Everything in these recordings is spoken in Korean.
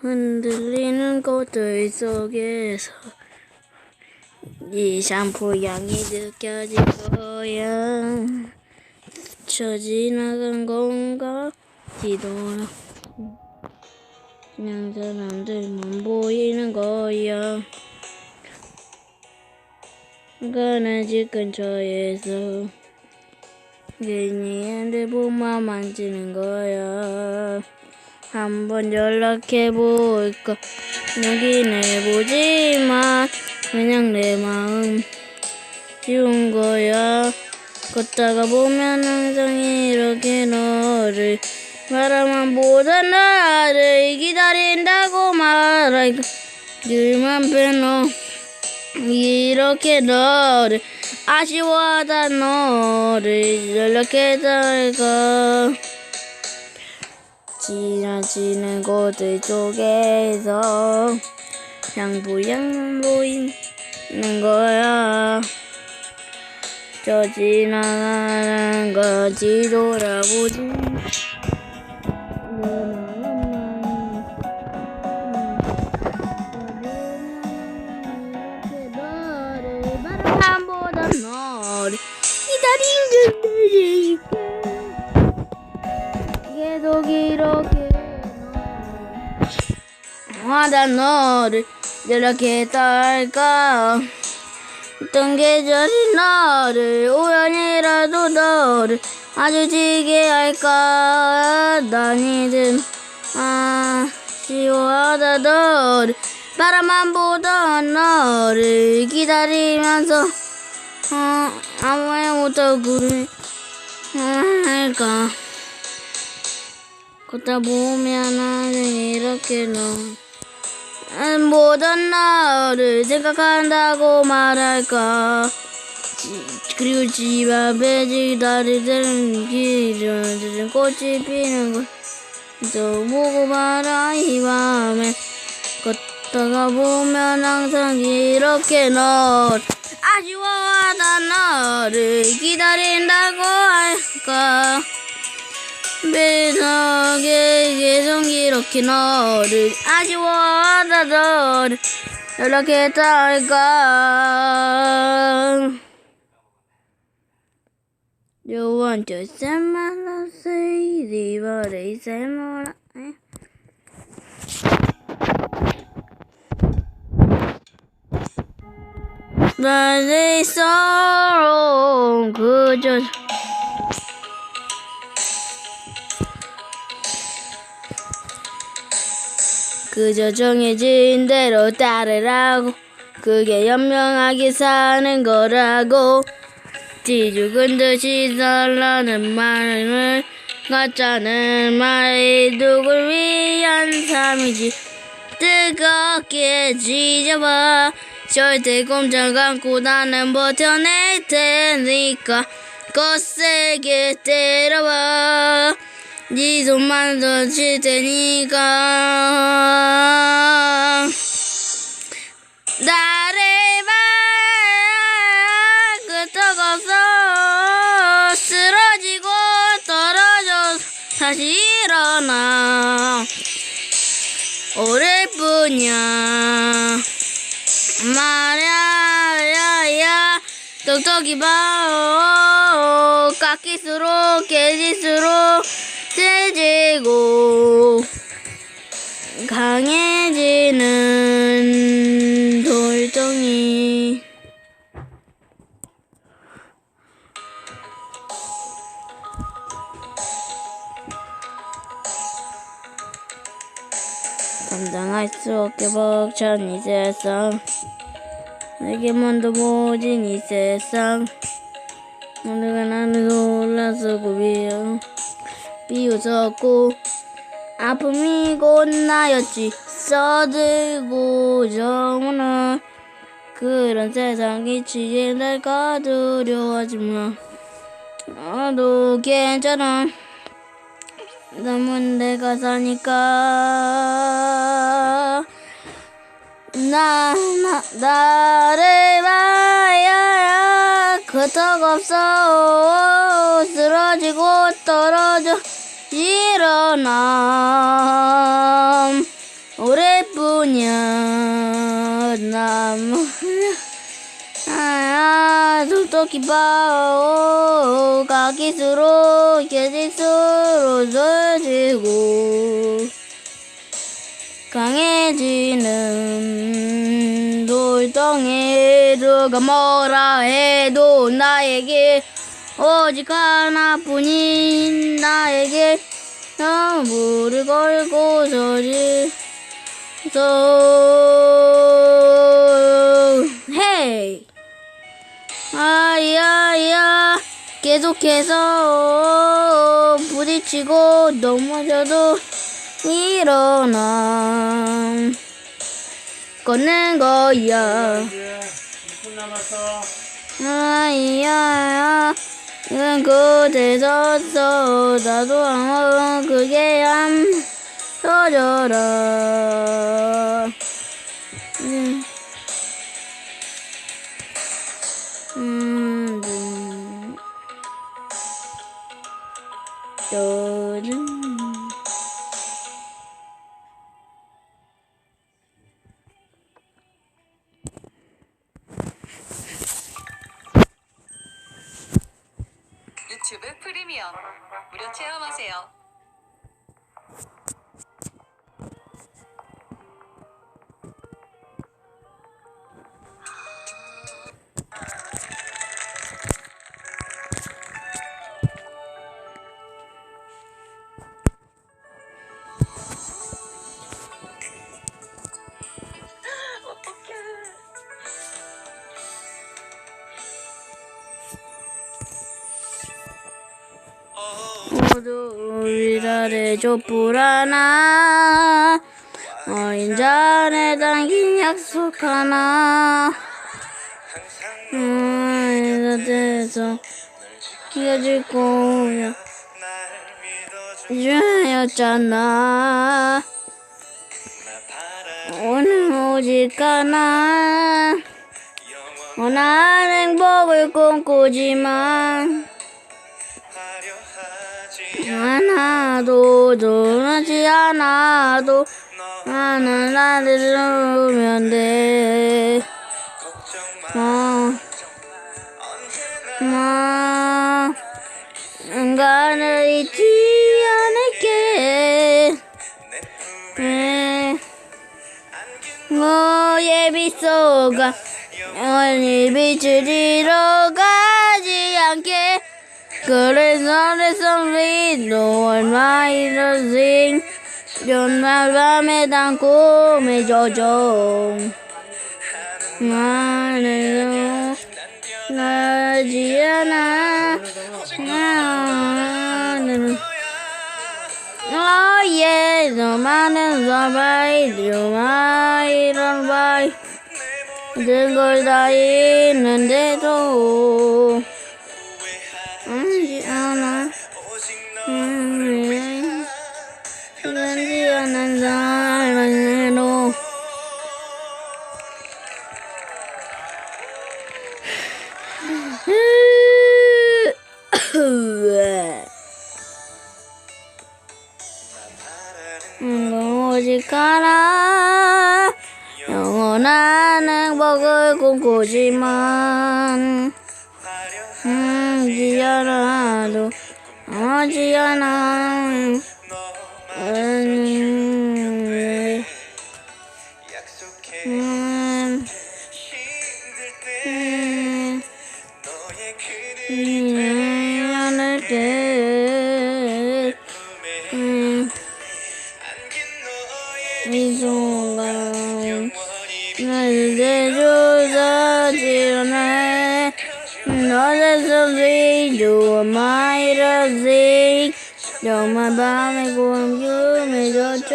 흔들리는 꽃들 속에서 이 샴푸 향이 느껴질 거야. 스쳐 지나간 건가 뒤돌아 그냥 사람들만 보이는 거야. 그는 집 근처에서 괜히 핸드폰만 만지는 거야. 한번 연락해 볼까? 여긴 해보지만 그냥 내 마음 쉬운 거야. 걷다가 보면 항상 이렇게 너를 바라만 보던 나를 기다린다고 말할까? 늘만 빼놓 이렇게 너를 아쉬워하다 너를 연락해달까? 지나치는 곳들 속에서 양보양 보이는 거야. 저 지나가는 거 뒤돌아보지. 내 마음만 이렇게 너를 너를 기다린 그대에게 계속 이렇게 하다 너를 이렇게 딸까? 어떤 계절이 너를 우연이라도 너를 마주치게 할까? 난 이젠 아쉬워하다 너를 바라만 보던 너를 기다리면서 어, 아무 말 못하고 그래 할까 걷다 보면 나는 이렇게 너 모든 너를 생각한다고 말할까? 지- 그리고 집 앞에 기다리는 길은 꽃이 피는 곳또 보고 말아 이 밤에. 걷다가 보면 항상 이렇게 너 아쉬워하다 너를 기다린다고 할까 매덕에 계속 이렇게 너를 아쉬워하다 너를 연락했다 할까 You want to send my love, say the body, say more. 나의 sorrow 그저 그저 정해진 대로 따르라고. 그게 현명하게 사는 거라고. 뒤죽은 듯이 살라는 말을 가짜는 말이 누굴 위한 삶이지. 뜨겁게 지져봐. 절대 꼼짝 않고 나는 버텨낼 테니까. 거세게 때려봐 네 손만 던질 테니까. 나를 봐야 끄떡없어 쓰러지고 떨어져 다시 일어나. 오를 뿐이야. 말야 야야 똑똑히 봐 깎일수록 깨질수록 세지고 강해지는 돌덩이. 감당할 수 없게 벅찬 이 세상. 내게만 더 모진 이 세상. 오늘가 나는 올라서 고비여 비웃었고 아픔이 곧 나였지. 써들고 정오는 그런 세상이 지질날까 두려워하지만 나도 괜찮아. 남은 내가 사니까. 나, 나, 나를 봐야 끄떡없어. 쓰러지고 떨어져 일어나 오래 부냐 나무 아 톡톡히 봐오 가기수로 계집수로 젖지고 강해지는 돌덩이 누가 뭐라 해도 나에게 오직 하나뿐인 나에게 너무를 걸고 서지 소 헤이. 아야야 계속해서 부딪히고 넘어져도 일어나. 걷는 거야. 이제 6분 남았어. 아이야야 이건 그대 섰어 나도 안 그게 안 터져라 음. 음, 음. 프리미엄 무료 체험하세요. 모두 위라래 족불하나? 어린 잔에 담긴 약속 하나? 음, 이래서 이어질 거야. 주였잖아. 오늘 오직 하나? 원한 행복을 꿈꾸지만 하나도 전하지 않아도 나는 나를 들으면 돼. 어, 어, 인간을 잊지 않을게. 네. 너의 미소가 영원히 빛을 잃어가지 않게 그래서 내 손이 너와 나의 러싱 연말 밤에 단 꿈에 젖어 나는 나지 않아 나는 너의 너만은 서바 하지 않아. 음, 하지 않은 사랑으로 음, 오직 하나 영원한 행복을 꿈꾸지만 음, 지않 정말 밤에 공중에 젖죠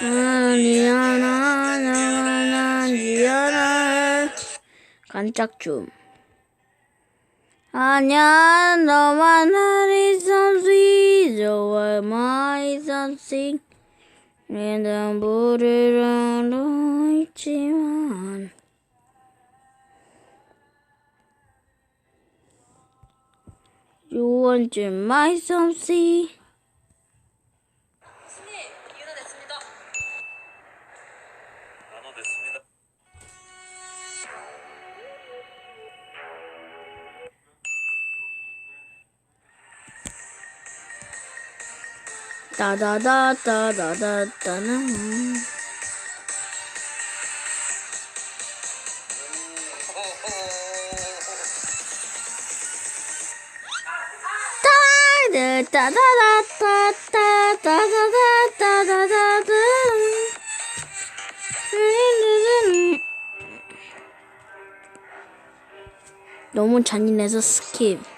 아니야 나나나지 않아 간짝춤 아니야 너만 나를 손이 좋아 my something 내단 불을 알고 있지만 You want to my something? 따다다다다다다나 너무 잔인해서 스킵.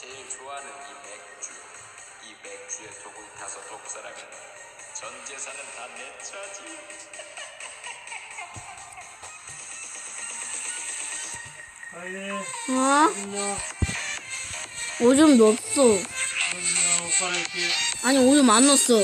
제일 좋아하는 이 맥주. 이 맥주에 독을 타서 독사라면 전 재산은 다 내 차지. 아예 어? 오줌 넣었어. 이렇게 아니 오줌 안 넣었어.